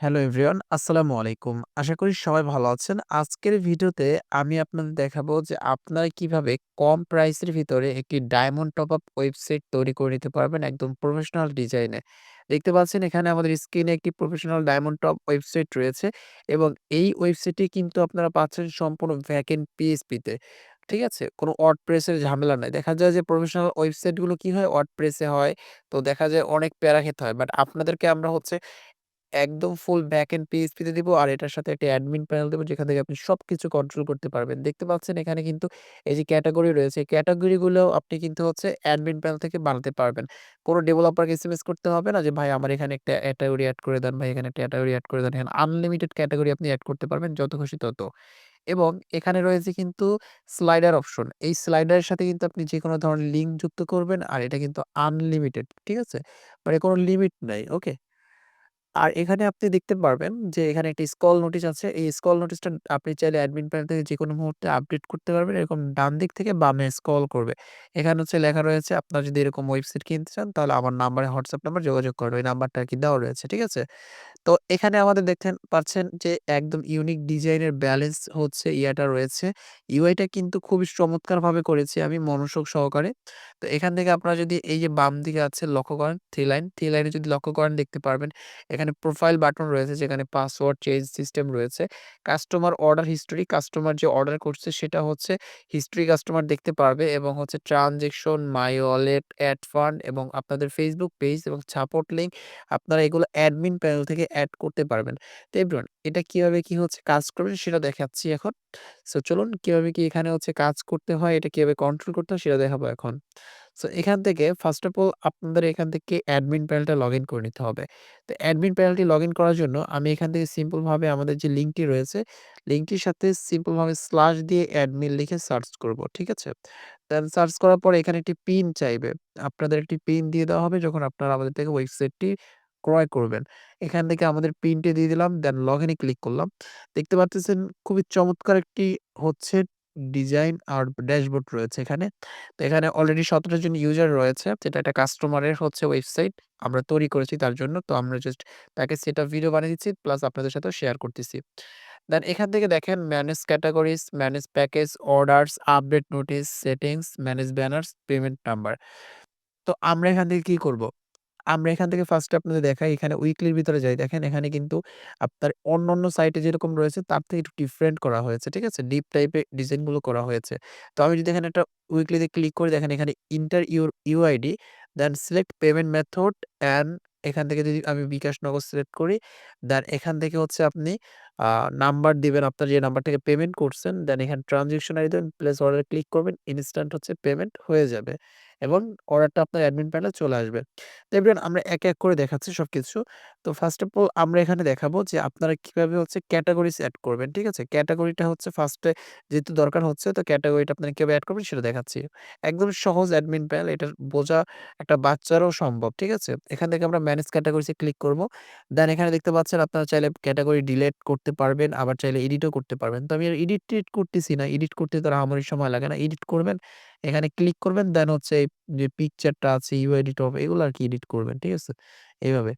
Hello everyone, আসসালামু আলাইকুম। আশা করি সবাই ভালো আছেন। আজকের ভিডিওতে আমি আপনাদের দেখাবো যে আপনারা কীভাবে কম প্রাইসের ভিতরে একটি ডায়মন্ড টপ আপ ওয়েবসাইট তৈরি করে নিতে পারবেন একদম প্রফেশনাল ডিজাইনে। দেখতে পাচ্ছেন এখানে আমাদের স্ক্রিনে একটি প্রফেশনাল ডায়মন্ড টপ ওয়েবসাইট রয়েছে এবং এই ওয়েবসাইটটি কিন্তু আপনারা পাচ্ছেন সম্পূর্ণ ভ্যাকেন্ট পিএইচপি তে। ঠিক আছে? কোনো ওয়ার্ড প্রেসের ঝামেলা নাই। দেখা যায় যে প্রফেশনাল ওয়েবসাইটগুলো কি হয় ওয়ার্ড প্রেসে হয়। তো দেখা যায় অনেক প্যারা খেতে হয়। বাট আপনাদেরকে আমরা হচ্ছে একদম ফুল ব্যাকএন্ড পিএইচপি তে দিব আর এটার সাথে একটা অ্যাডমিন প্যানেল দেব যেখান থেকে আপনি সবকিছু কন্ট্রোল করতে পারবেন। দেখতে পাচ্ছেন এখানে কিন্তু এই যে ক্যাটাগরি রয়েছে, ক্যাটেগরি গুলো আপনি কিন্তু হচ্ছে অ্যাডমিন প্যানেল থেকে বানাতে পারবেন। কোন ডেভেলপারকে এসএমএস করতে হবে না যে ভাই আমার এখানে একটা ক্যাটেগরি অ্যাড করে দেন, ভাই এখানে একটা ক্যাটেগরি অ্যাড করে দেন। এখানে আনলিমিটেড ক্যাটাগরি আপনি অ্যাড করতে পারবেন যত খুশি তত। এবং এখানে রয়েছে কিন্তু স্লাইডার অপশন। এই স্লাইডারের সাথে কিন্তু আপনি যেকোনো ধরনের লিঙ্ক যুক্ত করবেন আর এটা কিন্তু আনলিমিটেড। ঠিক আছে? মানে কোনো লিমিট নাই। ওকে? আর এখানে আপনি দেখতে পারবেন যে এখানে একটি স্কল নোটিশ আছে। এই স্কল নোটিশটা আপনি চাইলে অ্যাডমিন প্যানেল থেকে যেকোনো মুহূর্তে আপডেট করতে পারবেন। এরকম ডান দিক থেকে বামে স্ক্রল করবে। এখানে হচ্ছে লেখা রয়েছে, আপনার যদি এরকম ওয়েবসাইট কিনতে চান তাহলে আমার নাম্বারে হোয়াটসঅ্যাপ নাম্বার যোগাযোগ করবে এই নাম্বারটা কি দেওয়া রয়েছে। ঠিক আছে? তো এখানে আমাদের দেখতেন পাচ্ছেন যে একদম ইউনিক ডিজাইনের ব্যালেন্স হচ্ছে ইয়াটা রয়েছে। ইউআইটা কিন্তু খুবই চমৎকারভাবে করেছি আমি মনোযোগ সহকারে। তো এখান থেকে আপনারা যদি এই যে বাম দিকে আছে লক্ষ্য করেন থ্রি লাইন, থ্রি লাইনে যদি লক্ষ্য করেন দেখতে পারবেন এখানে প্রোফাইল বাটন রয়েছে যেখানে পাসওয়ার্ড চেঞ্জ সিস্টেম রয়েছে। কাস্টমার অর্ডার হিস্টরি, কাস্টমার যে অর্ডার করছে সেটা হচ্ছে হিস্ট্রি কাস্টমার দেখতে পারবে এবং হচ্ছে transaction my wallet, add fund এবং আপনাদের ফেসবুক পেজ এবং সাপোর্ট লিঙ্ক আপনারা এগুলো অ্যাডমিন প্যানেল থেকে এড করতে পারবেন। তো এভরিওয়ান এটা কীভাবে কি হচ্ছে কাজ করবে সেটা দেখাচ্ছি এখন। সো চলুন কীভাবে কি এখানে হচ্ছে কাজ করতে হয়, এটা কীভাবে কন্ট্রোল করতে হয় সেটা দেখাবো এখন। সো এখান থেকে ফার্স্ট অফ অল আপনাদের এখান থেকে অ্যাডমিন প্যানেলটা লগইন করে নিতে হবে। তো অ্যাডমিন প্যানেলটি লগইন করার জন্য আমি এখান থেকে সিম্পল ভাবে আমাদের যে লিঙ্কটি রয়েছে, লিঙ্কটির সাথে সিম্পল ভাবে স্ল্যাশ দিয়ে অ্যাডমিন লিখে সার্চ করব। ঠিক আছে? দেন সার্চ করার পর এখানে একটি পিন চাইবে। আপনাদের একটি পিন দিয়ে দেওয়া হবে যখন আপনারা আমাদের থেকে ওয়েবসাইটটি ক্রয় করবেন। এখান থেকে আমাদের পিনটি দিয়ে দিলাম দেন লগইন এ ক্লিক করলাম। দেখতে পারতেছেন খুবই চমৎকার একটি হচ্ছে ডিজাইন আর ড্যাশবোর্ড রয়েছে এখানে। তো এখানে অলরেডি ১৭ জন ইউজার রয়েছে। যেটা একটা কাস্টমারের হচ্ছে ওয়েবসাইট। আমরা তৈরি করেছি তার জন্য। তো আমরা জাস্ট তাকে সেটআপ ভিডিও বানিয়ে দিচ্ছি প্লাস আপনাদের সাথেও শেয়ার করতেছি। দেন এখান থেকে দেখেন manage categories, manage package, orders, update notice, settings, manage banners, payment number. তো আমরা এখান থেকে কি করব? আমরা এখান থেকে ফার্স্টে আপনাদের দেখাই এখানে উইকলির ভিতরে যাই। দেখেন এখানে কিন্তু আপনার অন্যান্য সাইটে যেরকম রয়েছে তার থেকে একটু ডিফারেন্ট করা হয়েছে। ঠিক আছে? ডিপ টাইপের ডিজাইনগুলো করা হয়েছে। তো আমি যদি এখানে একটা উইকলিতে ক্লিক করি দেখেন এখানে enter your UID then select payment method and এখান থেকে যদি আমি বিকাশ নগদ সিলেক্ট করি, দেন এখান থেকে হচ্ছে আপনি নাম্বার দিবেন আপনার যে নাম্বার থেকে পেমেন্ট করছেন। দেন এখানে ট্রান্সেকশন আইডি দেবেন, প্লেস অর্ডার ক্লিক করবেন। ইনস্ট্যান্ট হচ্ছে পেমেন্ট হয়ে যাবে এবং অর্ডারটা আপনার অ্যাডমিন প্যানেলে চলে আসবে। তো আমরা এক, এক করে দেখাচ্ছি সবকিছু। তো ফার্স্ট অফ অল আমরা এখানে দেখাবো যে আপনারা কীভাবে হচ্ছে ক্যাটেগরিজ অ্যাড করবেন। ঠিক আছে? ক্যাটাগরিটা হচ্ছে ফার্স্টে যেহেতু দরকার হচ্ছে তো ক্যাটাগরিটা আপনারা কীভাবে অ্যাড করবেন সেটা দেখাচ্ছি। একদম সহজ অ্যাডমিন প্যানেল এটা বোঝা একটা বাচ্চারও সম্ভব। ঠিক আছে? এখান থেকে আমরা ম্যানেজ ক্যাটেগরিজ এ ক্লিক করব। দেন এখানে দেখতে পাচ্ছেন আপনারা চাইলে ক্যাটাগরি ডিলেট করতে পারবেন, আবার চাইলে এডিটও করতে পারবেন। তো আমি এডিট করতেছি না। এডিট করতে তো আহামরি সময় লাগে না। এডিট করবেন, এখানে ক্লিক করবেন, দেন হচ্ছে এই যে পিকচারটা আছে ইউআইডি টপ এগুলো আর কি এডিট করবেন। ঠিক আছে? এইভাবে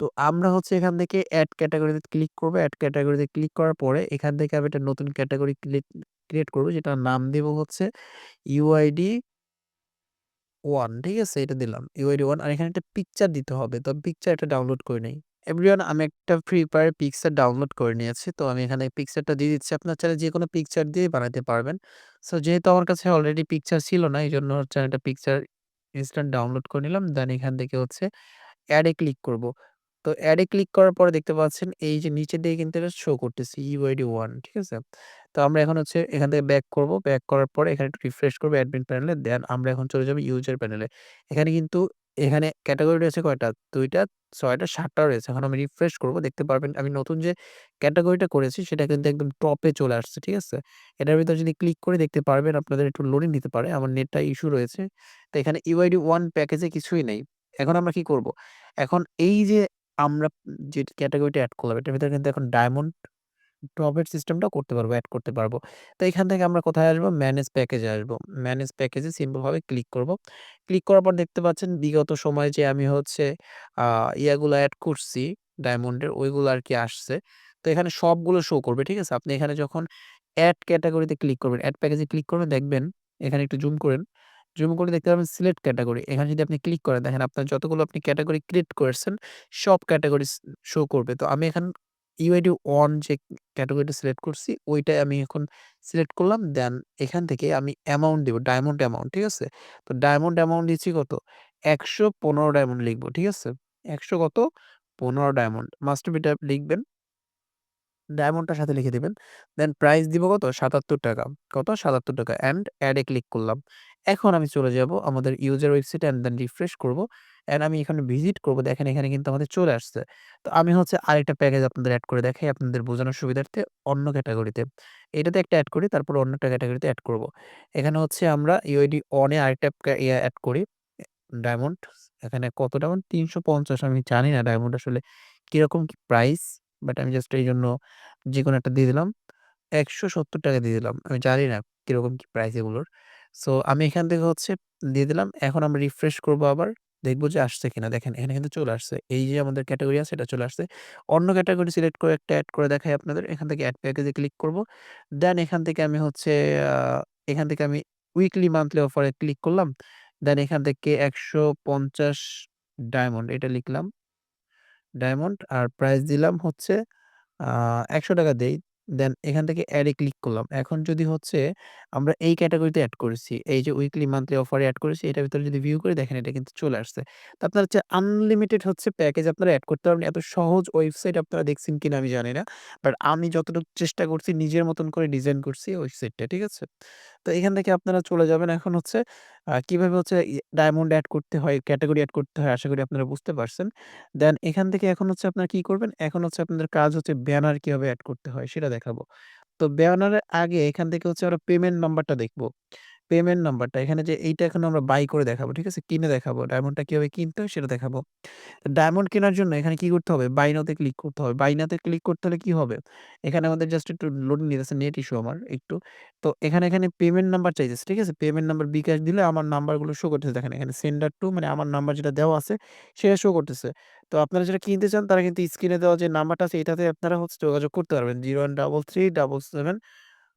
তো আমরা হচ্ছে এখান থেকে অ্যাড ক্যাটাগরিতে ক্লিক করব এড ক্যাটাগরিতে ক্লিক করার পরে এখান থেকে আমি একটা নতুন ক্যাটাগরি ক্রিয়েট করব, যেটার নাম দিব হচ্ছে ইউআইডি ওয়ান ঠিক আছে? এটা দিলাম। ইউআইডি ওয়ান আর এখানে একটা পিকচার দিতে হবে। তো পিকচার এটা ডাউনলোড করে নেই। এভরিওয়ান আমি একটা ফ্রি ফায়ার পিকচার ডাউনলোড করে নিয়েছি। তো আমি এখানে পিকচারটা দিয়ে দিচ্ছি। আপনার চাইলে যে কোনো পিকচার দিয়েই বানাতে পারবেন। সো যেহেতু আমার কাছে অলরেডি পিকচার ছিল না, এইজন্য হচ্ছে আমি একটা পিকচার ইনস্ট্যান্ট ডাউনলোড করে নিলাম। দেন এখান থেকে হচ্ছে অ্যাডে ক্লিক করব। তো অ্যাডে ক্লিক করার পরে দেখতে পাচ্ছেন, এই যে নিচের দিকে কিন্তু এটা শো করতেছে ইউআইডি ওয়ান ঠিক আছে? তো আমরা এখন হচ্ছে এখান থেকে ব্যাক করব। ব্যাক করার পরে এখানে একটু রিফ্রেশ করব অ্যাডমিন প্যানেলে। দেন আমরা এখন চলে যাব ইউজার প্যানেলে। এখানে কিন্তু এখানে ক্যাটেগরি রয়েছে কয়টা? ২ টা, ৬ টা, ৭ টা রয়েছে। এখন আমি রিফ্রেশ করব দেখতে পারবেন আমি নতুন যে ক্যাটেগরিটা করেছি সেটা কিন্তু একদম টপে চলে আসছে। ঠিক আছে? এটার ভিতরে যদি ক্লিক করে দেখতে পারবেন আপনাদের একটু লোডিং নিতে পারে। আমার নেটটা ইস্যু রয়েছে। তো এখানে ইউআইডি 1 প্যাকেজে কিছুই নেই। এখন আমরা কি করব? এখন এই যে আমরা যে ক্যাটেগরিটা এড করলাম এটার ভিতরে কিন্তু এখন ডায়মন্ড টপের সিস্টেমটাও করতে পারব, অ্যাড করতে পারব। তো এখান থেকে আমরা কোথায় আসব? ম্যানেজ প্যাকেজে আসব। ম্যানেজ প্যাকেজে সিম্পলভাবে ক্লিক করব। ক্লিক করার পর দেখতে পাচ্ছেন বিগত সময়ে যে আমি হচ্ছে ইয়াগুলা এড করছি ডায়মন্ডের ওইগুলো আর কি আসছে। তো এখানে সবগুলো শো করবে, ঠিক আছে? আপনি এখানে যখন অ্যাড ক্যাটাগরিতে ক্লিক করবেন, এড প্যাকেজে ক্লিক করবেন দেখবেন এখানে একটু জুম করেন। জুম করে দেখতে পাবেন সিলেক্ট ক্যাটাগরি এখানে যদি আপনি ক্লিক করেন দেখেন আপনার যতগুলো আপনি ক্যাটাগরি ক্রিয়েট করেছেন সব ক্যাটাগরি শো করবে। তো আমি এখান UID 1 যে ক্যাটেগরিটা সিলেক্ট করছি ওইটাই আমি এখন সিলেক্ট করলাম। দেন এখান থেকে আমি অ্যামাউন্ট দিব। ডায়মন্ড অ্যামাউন্ট, ঠিক আছে? তো ডায়মন্ড অ্যামাউন্ট দিচ্ছি কত? ১১৫ ডায়মন্ড লিখব, ঠিক আছে? ১০০ কত? ১৫ ডায়মন্ড। মাস্ট বি টা লিখবেন। ডায়মন্ডটার সাথে লিখে দিবেন। দেন প্রাইস দিব কত? ৳৭৭ কত? ৳৭৭ অ্যান্ড এ ক্লিক করলাম। এখন আমি চলে যাব আমাদের ইউজার ওয়েবসাইটে অ্যান্ড দেন রিফ্রেশ করব। অ্যান্ড আমি এখানে ভিজিট করব। দেখেন, এখানে কিন্তু আমাদের চলে আসছে। তো আমি হচ্ছে আরেকটা প্যাকেজ আপনাদের অ্যাড করে দেখাই আপনাদের বোঝানোর সুবিধার্থে অন্য ক্যাটাগরিতে এটাতে একটা অ্যাড করি, তারপর অন্য একটা ক্যাটাগরিতে অ্যাড করব। এখানে হচ্ছে আমরা UID অনে আরেকটা ক্যা ইয়া করি। ডায়মন্ড এখানে কত ডায়মন্ড? ৩৫০ আমি জানি না ডায়মন্ড আসলে কীরকম কি প্রাইস? বাট আমি জাস্ট এইজন্য যেকোনো একটা দিয়ে দিলাম। ৳১৭০ দিয়ে দিলাম। আমি জানি না কীরকম কি প্রাইস এগুলোর। সো আমি এখান থেকে হচ্ছে দিয়ে দিলাম। এখন আমরা রিফ্রেশ করব আবার। দেখব যে আসছে কিনা। দেখেন, এখানে কিন্তু চলে আসছে। এই যে আমাদের ক্যাটাগরি আছে, এটা চলে আসছে। অন্য ক্যাটাগরি সিলেক্ট করে একটা অ্যাড করে দেখাই আপনাদের। এখান থেকে অ্যাড প্যাকেজে ক্লিক করব। দেন এখান থেকে আমি হচ্ছে এখান থেকে আমি উইকলি মান্থলি অফারে ক্লিক করলাম। দেন এখান থেকে ১৫০ ডায়মন্ড এটা লিখলাম। ডায়মন্ড আর প্রাইস দিলাম হচ্ছে একশো টাকা দেই। দেন এখান থেকে অ্যাড এ ক্লিক করলাম। এখন যদি হচ্ছে আমরা এই ক্যাটাগরিতে অ্যাড করেছি। এই যে উইকলি মান্থলি অফারে অ্যাড করেছি এটার ভিতরে যদি ভিউ করে দেখেন এটা কিন্তু চলে আসছে। তো আপনার হচ্ছে আনলিমিটেড হচ্ছে প্যাকেজ আপনারা অ্যাড করতে পারবেন। এত সহজ ওয়েবসাইট আপনারা দেখছেন কিনা আমি জানি না। বাট আমি যতটুকু চেষ্টা করছি নিজের মতন করে ডিজাইন করছি ওয়েবসাইটটা, ঠিক আছে? তো এখান থেকে আপনারা চলে যাবেন এখন হচ্ছে কীভাবে হচ্ছে ডায়মন্ড অ্যাড করতে হয়, ক্যাটাগরি এড করতে হয় আশা করি আপনারা বুঝতে পারছেন। দেন এখান থেকে এখন হচ্ছে আপনারা কি করবেন? এখন হচ্ছে আপনাদের কাজ হচ্ছে ব্যানার কীভাবে এড করতে হয় সেটা দেখাবো। তো ব্যানারের আগে এখান থেকে হচ্ছে আমরা পেমেন্ট নাম্বারটা দেখব। পেমেন্ট নাম্বারটা এখানে যে এইটা এখন আমরা বাই করে দেখাবো, ঠিক আছে? কিনে দেখাবো। ডায়মন্ডটা কীভাবে কিনতে হয় সেটা দেখাবো। ডায়মন্ড কেনার জন্য এখানে কি করতে হবে? বাইনাতে ক্লিক করতে হবে। বাইনাতে ক্লিক করতে হলে কি হবে? এখানে আমাদের জাস্ট একটু লোডিং নিতেছে, নেট ইস্যু আমার একটু। তো এখানে, এখানে পেমেন্ট নাম্বার চাইতেছে, ঠিক আছে? পেমেন্ট নাম্বার বিকাশ দিলে আমার নাম্বারগুলো শো করতেছে দেখেন এখানে সেন্ডার টু মানে আমার নাম্বার যেটা দেওয়া আছে সেটা শো করতেছে। তো আপনারা যেটা কিনতে চান তারা কিন্তু স্ক্রিনে দেওয়া যে নাম্বারটা আছে এটাতে আপনারা হচ্ছে যোগাযোগ করতে পারবেন।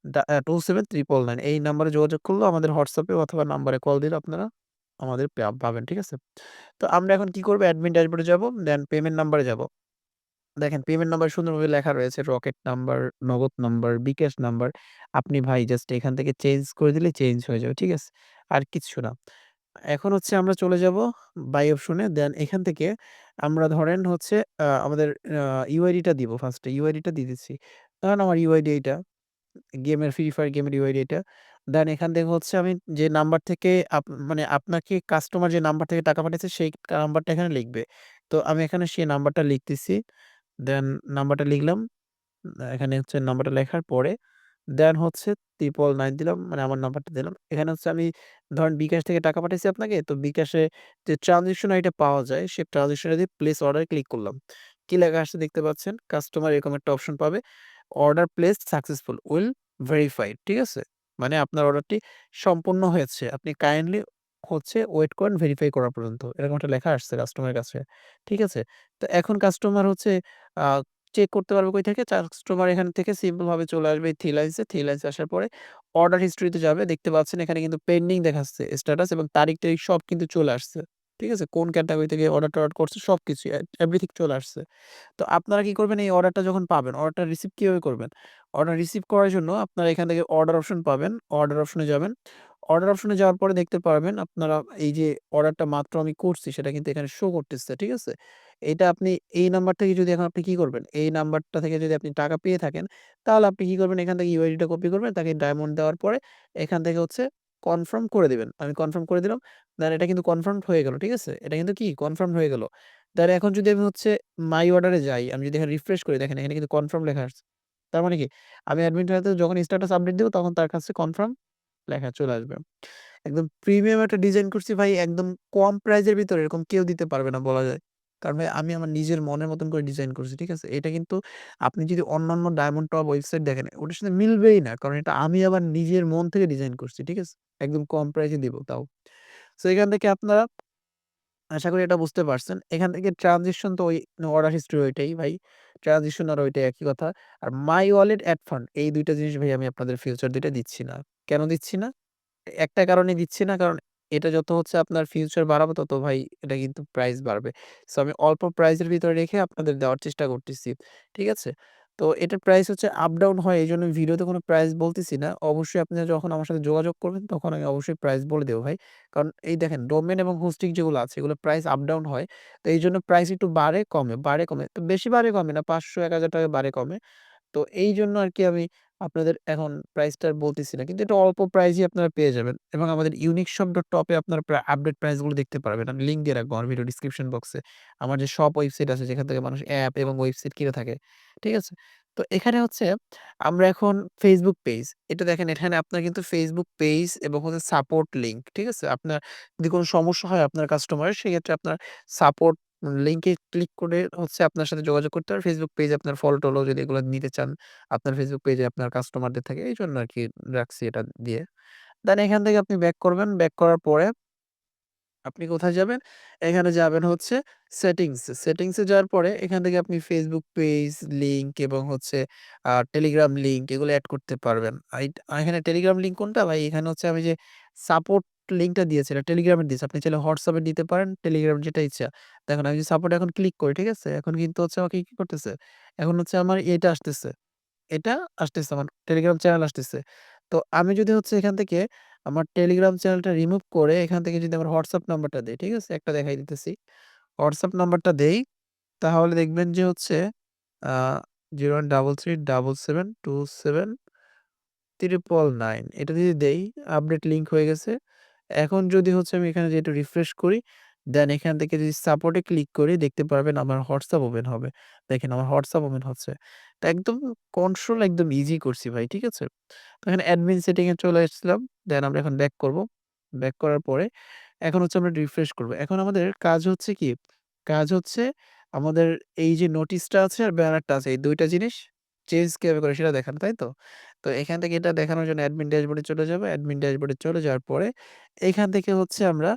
013377 সেভেন আ 27399 এই নাম্বারে যোগাযোগ করলেও আমাদের হোয়াটসঅ্যাপে অথবা নাম্বারে কল দিলে আপনারা আমাদের পাবেন, ঠিক আছে? তো আমরা এখন কি করব? অ্যাডমিন ড্যাশবোর্ডে যাব, দেন পেমেন্ট নাম্বারে যাব। দেখেন পেমেন্ট নাম্বার সুন্দরভাবে লেখা রয়েছে rocket number, Nagad number, bKash number. আপনি ভাই জাস্ট এখান থেকে চেঞ্জ করে দিলে চেঞ্জ হয়ে যাবে, ঠিক আছে? আর কিচ্ছু না। এখন হচ্ছে আমরা চলে যাব বাই অপশনে দেন এখান থেকে আমরা ধরেন হচ্ছে আমাদের আ UID টা দিব ফার্স্টে UID টা দিয়ে দিচ্ছি। ধরেন আমার UID এইটা। গেমের ফ্রি ফায়ার গেমের UID এটা। দেন এখান থেকে হচ্ছে আমি যে নাম্বার থেকে আপ মানে আপনাকে কাস্টমার যে নাম্বার থেকে টাকা পাঠাইছে সেই নাম্বারটা এখানে লিখবে। তো আমি এখানে সেই নাম্বারটা লিখতেছি। দেন নাম্বারটা লিখলাম। এখানে হচ্ছে নাম্বারটা লেখার পরে দেন হচ্ছে 999 দিলাম মানে আমার নাম্বারটা দিলাম। এখানে হচ্ছে আমি ধরেন বিকাশ থেকে টাকা পাঠাইছি আপনাকে। তো বিকাশে যে ট্রান্সেকশন আইডি পাওয়া যায় সেই transaction ID place order click করলাম। কি লেখা আসছে দেখতে পাচ্ছেন? কাস্টমার এরকম একটা অপশন পাবে। Order place successful will verified ঠিক আছে? মানে আপনার অর্ডারটি সম্পূর্ণ হয়েছে। আপনি কাইন্ডলি হচ্ছে ওয়েট করেন ভেরিফাই করা পর্যন্ত। এরকম একটা লেখা আসছে কাস্টমারের কাছে। ঠিক আছে? তো এখন কাস্টমার হচ্ছে চেক করতে পারবে কই থেকে? কাস্টমার এখান থেকে সিম্পল ভাবে চলে আসবে থ্রি লাইনস। থ্রি লাইনস আসার পরে অর্ডার হিস্ট্রিতে যাবে। দেখতে পাচ্ছেন এখানে কিন্তু পেন্ডিং দেখাচ্ছে স্ট্যাটাস এবং তারিখ-টারিখ সব কিন্তু চলে আসছে। ঠিক আছে? কোন ক্যাটাগরি থেকে অর্ডার-টর্ডার করছে সবকিছুই এ এভরিথিং চলে আসছে। তো আপনারা কি করবেন এই অর্ডারটা যখন পাবেন, অর্ডারটা রিসিভ কীভাবে করবেন? অর্ডার রিসিভ করার জন্য আপনারা এখান থেকে অর্ডার অপশন পাবেন। অর্ডার অপশনে যাবেন। অর্ডার অপশনে যাওয়ার পরে দেখতে পারবেন আপনারা এই যে অর্ডারটা মাত্র আমি করছি সেটা কিন্তু এখানে শো করতেছে। ঠিক আছে? এটা আপনি এই নাম্বার থেকে যদি এখন আপনি কি করবেন? এই নাম্বারটা থেকে যদি আপনি টাকা পেয়ে থাকেন তাহলে আপনি কি করবেন? এখান থেকে UID টা কপি করবেন। তাকে ডায়মন্ড দেওয়ার পরে এখান থেকে হচ্ছে কনফার্ম করে দিবেন। আমি কনফার্ম করে দিলাম। দেন এটা কিন্তু কনফার্ম হয়ে গেল। ঠিক আছে? এটা কিন্তু কি কনফার্ম হয়ে গেল। দেন এখন যদি আমি হচ্ছে মাই অর্ডারে যাই, আমি যদি এখানে রিফ্রেশ করি দেখেন এখানে কিন্তু কনফার্ম লেখা আসছে। তার মানে কি? আমি অ্যাডমিন টা যখন স্ট্যাটাস আপডেট দিব তখন তার কাছে কনফার্ম লেখা চলে আসবে। একদম প্রিমিয়াম একটা ডিজাইন করছি ভাই একদম কম প্রাইস এর ভিতরে এরকম কেউ দিতে পারবে না বলা যায়। কারণ ভাই আমি আমার নিজের মনের মতন করে ডিজাইন করছি। ঠিক আছে? এটা কিন্তু আপনি যদি অন্যান্য ডায়মন্ড টপ ওয়েবসাইট দেখেন, ওটার সাথে মিলবেই না। কারণ এটা আমি আবার নিজের মন থেকে ডিজাইন করছি। ঠিক আছে? একদম কম প্রাইসে দিব তাও। সো এখান থেকে আপনারা আশা করি এটা বুঝতে পারছেন। এখান থেকে ট্রানজিশন তো ওই অর্ডার হিস্ট্রি ওইটাই ভাই। ট্রানজিশন আর ওইটাই একই কথা। আর মাই ওয়ালেট অ্যাড ফান্ড এই ২ টা জিনিস ভাই আমি আপনাদের ফিউচার ২ টা দিচ্ছি না। কেন দিচ্ছি না? একটা কারণে দিচ্ছি না। কারণ এটা যত হচ্ছে আপনার ফিউচার বাড়াবো তত ভাই এটা কিন্তু প্রাইস বাড়বে। সো আমি অল্প প্রাইসের ভিতরে রেখে আপনাদের দেওয়ার চেষ্টা করতেছি। ঠিক আছে? তো এটার প্রাইস হচ্ছে আপ ডাউন হয় এইজন্য ভিডিওতে কোনো প্রাইস বলতেছি না। অবশ্যই আপনারা যখন আমার সাথে যোগাযোগ করবেন তখন আমি অবশ্যই প্রাইস বলে দেবো ভাই। কারণ এই দেখেন ডোমেইন এবং হোস্টিং যেগুলো আছে এগুলো প্রাইস আপ ডাউন হয়। তো এইজন্য প্রাইস একটু বাড়ে কমে, বাড়ে কমে। তো বেশি বাড়ে কমে না ৳৫০০-১,০০০ বাড়ে কমে। তো এইজন্য আরকি আমি আপনাদের এখন প্রাইসটা বলতেছি না। কিন্তু এটা অল্প প্রাইসেই আপনারা পেয়ে যাবেন এবং আমাদের uniqueshop.top টপে আপনারা প্রা আপডেট প্রাইসগুলো দেখতে পারবেন। আমি লিংক দিয়ে রাখব আমার ভিডিও ডিসক্রিপশন বক্সে। আমার যে শপ ওয়েবসাইট আছে, যেখান থেকে মানুষ অ্যাপ এবং ওয়েবসাইট কিনে থাকে। ঠিক আছে? তো এখানে হচ্ছে আমরা এখন ফেসবুক পেজ এটা দেখেন এখানে আপনার কিন্তু Facebook পেজ এবং হচ্ছে সাপোর্ট লিঙ্ক। ঠিক আছে? আপনার যদি কোনো সমস্যা হয় আপনার কাস্টমারের সেক্ষেত্রে আপনার সাপোর্ট লিঙ্কে ক্লিক করে হচ্ছে আপনার সাথে যোগাযোগ করতে পারে। Facebook পেজ আপনার ফলো-টলো যদি এগুলো নিতে চান, আপনার Facebook পেজে আপনার কাস্টমারদের থাকে। এইজন্য আরকি রাখছি এটা দিয়ে। দেন এখান থেকে আপনি ব্যাক করবেন। ব্যাক করার পরে আপনি কোথায় যাবেন? এখানে যাবেন হচ্ছে সেটিংস। সেটিংস যাওয়ার পরে এখান থেকে আপনি Facebook পেজ লিঙ্ক এবং হচ্ছে টেলিগ্রাম লিঙ্ক এগুলো এড করতে পারবেন। এখানে টেলিগ্রাম লিঙ্ক কোনটা? ভাই এখানে হচ্ছে আমি যে সাপোর্ট লিঙ্কটা দিয়েছি এটা টেলিগ্রামের দিয়েছি। আপনি চাইলে হোয়াটসঅ্যাপে দিতে পারেন, টেলিগ্রাম যেটা ইচ্ছা। দেখেন আমি যে সাপোর্ট এখন ক্লিক করি, ঠিক আছে? এখন কিন্তু হচ্ছে আমাকে কি করতেছে? এখন হচ্ছে আমার এটা আসতেছে। এটা আসতেছে আমার টেলিগ্রাম চ্যানেল আসতেছে। তো আমি যদি হচ্ছে এখান থেকে আমার টেলিগ্রাম চ্যানেলটা রিমুভ করে এখান থেকে যদি আমার হোয়াটসঅ্যাপ নাম্বারটা দেই, ঠিক আছে? একটা দেখাই দিতেছি। হোয়াটসঅ্যাপ নাম্বারটা দেই, তাহলে দেখবেন যে হচ্ছে আ 0137727 এটা যদি দেই আপডেট লিঙ্ক হয়ে গেছে। এখন যদি হচ্ছে আমি এখানে একটু রিফ্রেশ করি, দেন এখান থেকে যদি সাপোর্টে ক্লিক করি দেখতে পারবেন আমার হোয়াটসঅ্যাপ ওপেন হবে। দেখেন আমার হোয়াটসঅ্যাপ ওপেন হচ্ছে। তো একদম কন্ট্রোল একদম ইজি করছি ভাই, ঠিক আছে? তো এখানে অ্যাডমিন সেটিংয়ে চলে আসছিলাম। দেন আমরা এখন ব্যাক করব। ব্যাক করার পরে এখন হচ্ছে আমরা রিফ্রেশ করব। এখন আমাদের কাজ হচ্ছে কি? কাজ হচ্ছে আমাদের এই যে নোটিসটা আছে আর ব্যানারটা আছে এই দুইটা জিনিস চেঞ্জ কীভাবে করে সেটা দেখানো, তাই তো? তো এখান থেকে এটা দেখানোর জন্য অ্যাডমিন ড্যাশবোর্ডে চলে যাব। অ্যাডমিন ড্যাশবোর্ডে চলে যাওয়ার পরে এখান থেকে হচ্ছে আমরা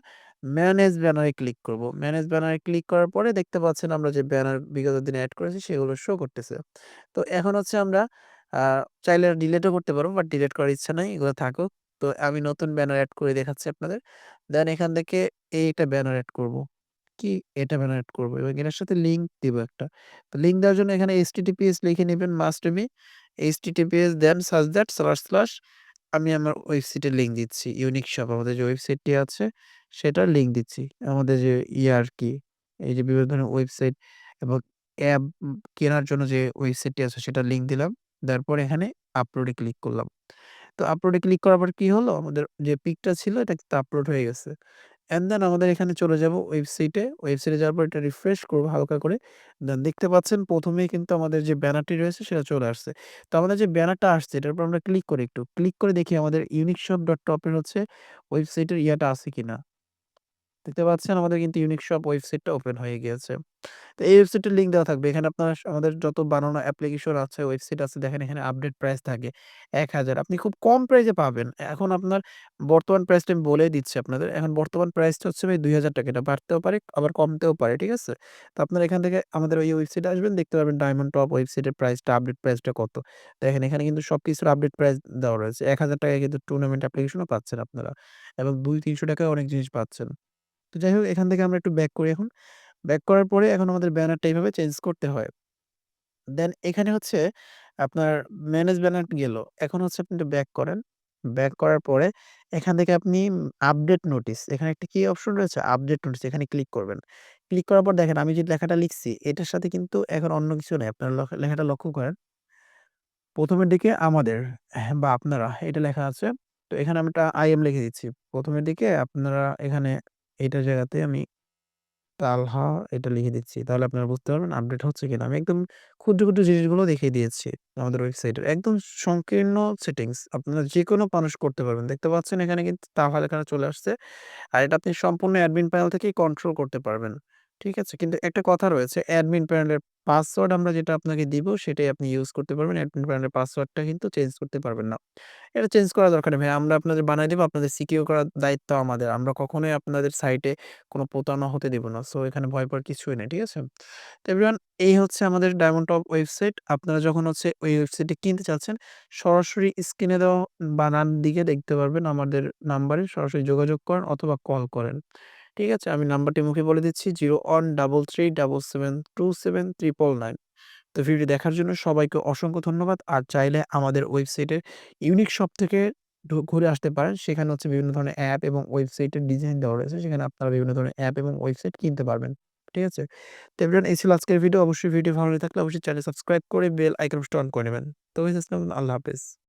ম্যানেজ ব্যানারে ক্লিক করব। ম্যানেজ ব্যানারে ক্লিক করার পরে দেখতে পাচ্ছেন আমরা যে ব্যানার বিগত দিনে অ্যাড করেছি সেগুলো শো করতেছে। তো এখন হচ্ছে আমরা চাইলে ডিলেটও করতে পারব বাট ডিলেট করার ইচ্ছা নাই। এগুলো থাকুক। তো আমি নতুন ব্যানার অ্যাড করে দেখাচ্ছি আপনাদের। দেন এখান থেকে এইটা ব্যানার অ্যাড করব। কি? এটা এড করব এবং এটার সাথে লিঙ্ক দিব একটা। তো লিঙ্ক দেওয়ার জন্য এখানে https লিখে নিবেন must be https then search that slash, slash আমি আমার ওয়েবসাইটের লিঙ্ক দিচ্ছি। ইউনিক শপ আমাদের যে ওয়েবসাইটটি আছে সেটার লিঙ্ক দিচ্ছি। আমাদের যে ইয়ে আরকি এই যে বিভিন্ন ধরনের ওয়েবসাইট এবং অ্যাপ কেনার জন্য যে ওয়েবসাইটটি আছে সেটার লিঙ্ক দিলাম। দেওয়ার পরে এখানে আপলোডে ক্লিক করলাম। তো আপলোডে ক্লিক করার পর কি হলো? আমাদের যে পিকটা ছিল এটা কিন্তু আপলোড হয়ে গেছে। অ্যান্ড দেন আমাদের এখানে চলে যাব ওয়েবসাইটে। ওয়েবসাইটে যাওয়ার পর এটা রিফ্রেশ করব হালকা করে। দেন দেখতে পাচ্ছেন প্রথমেই কিন্তু আমাদের যে ব্যানারটি রয়েছে সেটা চলে আসছে। তো আমাদের যে ব্যানারটা আসছে এটার উপর আমরা ক্লিক করি একটু। ক্লিক করে দেখি আমাদের ইউনিক শপ ডট টপের হচ্ছে ওয়েবসাইটের ইয়াটা আছে কিনা। দেখতে পাচ্ছেন আমাদের কিন্তু ইউনিক শপ ওয়েবসাইটটা ওপেন হয়ে গিয়েছে। তো এই ওয়েবসাইটের লিঙ্ক দেওয়া থাকবে। এখানে আপনার আমাদের যত বানানো অ্যাপ্লিকেশন আছে, ওয়েবসাইট আছে দেখেন এখানে আপডেট প্রাইস থাকে ১,০০০ আপনি খুব কম প্রাইসে পাবেন। এখন আপনার বর্তমান প্রাইসটা আমি বলেই দিচ্ছি আপনাদের। এখন বর্তমান প্রাইসটা হচ্ছে ভাই ৳২,০০০ এটা বাড়তেও পারে আবার কমতেও পারে। ঠিক আছে? তো আপনারা এখান থেকে আমাদের ওই ওয়েবসাইটে আসবেন দেখতে পারবেন ডায়মন্ড টপ ওয়েবসাইটের প্রাইসটা আপডেট প্রাইসটা কত। দেখেন এখানে কিন্তু সবকিছুর আপডেট প্রাইস দেওয়া রয়েছে। ৳১,০০০ কিন্তু টুর্নামেন্ট অ্যাপ্লিকেশনও পাচ্ছেন আপনারা এবং ৳২০০-৩০০ অনেক জিনিস পাচ্ছেন। তো যাই হোক এখান থেকে আমরা একটু ব্যাক করি এখন। ব্যাক করার পরে এখন আমাদের ব্যানারটা এভাবে চেঞ্জ করতে হয়। দেন এখানে হচ্ছে আপনার ম্যানেজ ব্যানার গেল। এখন হচ্ছে আপনি একটু ব্যাক করেন। ব্যাক করার পরে এখান থেকে আপনি আপডেট নোটিস এখানে একটা কি অপশন রয়েছে? আপডেট নোটিস এখানে ক্লিক করবেন। ক্লিক করার পর দেখেন আমি যে লেখাটা লিখছি এটার সাথে কিন্তু এখন অন্য কিছু নেই আপনার লখ লেখাটা লক্ষ্য করেন। প্রথমের দিকে আমাদের হ্যাঁ, বা আপনারা এটা লেখা আছে। তো এখানে আমি একটা আই এম লিখে দিচ্ছি। প্রথমের দিকে আপনারা এখানে এইটার জায়গাতে আমি তালহা এটা লিখে দিচ্ছি। তাহলে আপনারা বুঝতে পারবেন আপডেট হচ্ছে কিনা। আমি একদম ক্ষুদ্র, ক্ষুদ্র জিনিসগুলো দেখিয়ে দিয়েছি আমাদের ওয়েবসাইটের। একদম সংকীর্ণ সেটিংস আপনারা যে কোনো মানুষ করতে পারবেন। দেখতে পাচ্ছেন এখানে কিন্তু তালহা এখানে চলে আসছে। আর এটা আপনি সম্পূর্ণ অ্যাডমিন প্যানেল থেকেই কন্ট্রোল করতে পারবেন। ঠিক আছে? কিন্তু একটা কথা রয়েছে অ্যাডমিন প্যানেলের পাসওয়ার্ড আমরা যেটা আপনাকে দিব, সেটাই আপনি ইউজ করতে পারবেন। অ্যাডমিন প্যানেলের পাসওয়ার্ডটা কিন্তু চেঞ্জ করতে পারবেন না। এটা চেঞ্জ করার দরকার নেই ভাই। আমরা আপনাদের বানায় দিব। আপনাদের সিকিউর করার দায়িত্ব আমাদের। আমরা কখনোই আপনাদের সাইটে কোনো প্রতারণা হতে দিব না। সো এখানে ভয় পাওয়ার কিছুই নেই। ঠিক আছে? তো এভরিওয়ান এই হচ্ছে আমাদের ডায়মন্ড টপ ওয়েবসাইট। আপনারা যখন হচ্ছে ওই ওয়েবসাইটে কিনতে চাচ্ছেন, সরাসরি স্ক্রিনে দেওয়া বানান দিকে দেখতে পারবেন আমাদের নাম্বারে সরাসরি যোগাযোগ করেন অথবা কল করেন। ঠিক আছে? আমি নাম্বারটি মুখে বলে দিচ্ছি 013377273999 তো ভিডিও দেখার জন্য সবাইকে অসংখ্য ধন্যবাদ। আর চাইলে আমাদের ওয়েবসাইটের ইউনিক শপ থেকে ঘুরে আসতে পারেন। সেখানে হচ্ছে বিভিন্ন ধরনের অ্যাপ এবং ওয়েবসাইটের ডিজাইন দেওয়া রয়েছে। সেখানে আপনারা বিভিন্ন ধরনের অ্যাপ এবং ওয়েবসাইট কিনতে পারবেন। ঠিক আছে? তো এভরিওয়ান এই ছিল আজকের ভিডিও। অবশ্যই ভিডিও ভালো লেগে থাকলে অবশ্যই চ্যানেল সাবস্ক্রাইব করে বেল আইকন অন করে নেবেন। তো আল্লাহ হাফেজ।